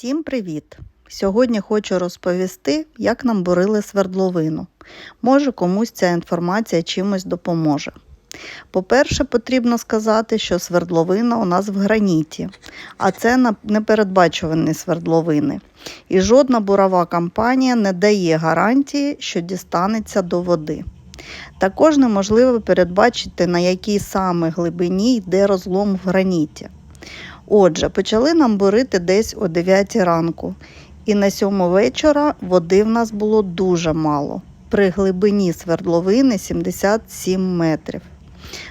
Всім привіт! Сьогодні хочу розповісти, як нам бурили свердловину. Може, комусь ця інформація чимось допоможе. По-перше, потрібно сказати, що свердловина у нас в граніті, а це непередбачувані свердловини. І жодна бурова компанія не дає гарантії, що дістанеться до води. Також неможливо передбачити, на якій саме глибині йде розлом в граніті. Отже, почали нам бурити десь о 9 ранку, і на сьому вечора води в нас було дуже мало. При глибині свердловини 77 метрів.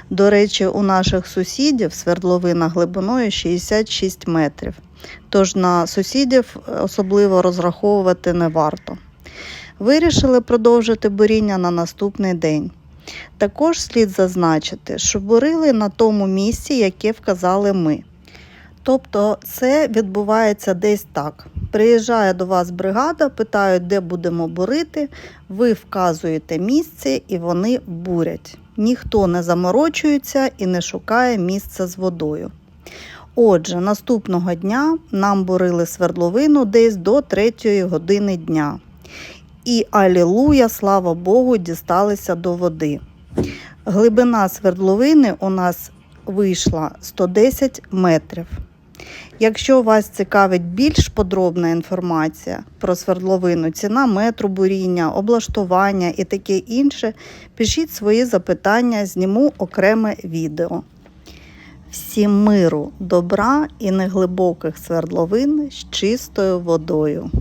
До речі, у наших сусідів свердловина глибиною 66 метрів. Тож на сусідів особливо розраховувати не варто. Вирішили продовжити буріння на наступний день. Також слід зазначити, що бурили на тому місці, яке вказали ми. Тобто це відбувається десь так. Приїжджає до вас бригада, питають, де будемо бурити, ви вказуєте місце і вони бурять. Ніхто не заморочується і не шукає місця з водою. Отже, наступного дня нам бурили свердловину десь до 3 години дня. І алілуя, слава Богу, дісталися до води. Глибина свердловини у нас вийшла 110 метрів. Якщо вас цікавить більш подробна інформація про свердловину, ціна метру буріння, облаштування і таке інше, пишіть свої запитання, зніму окреме відео. Всім миру, добра і неглибоких свердловин з чистою водою.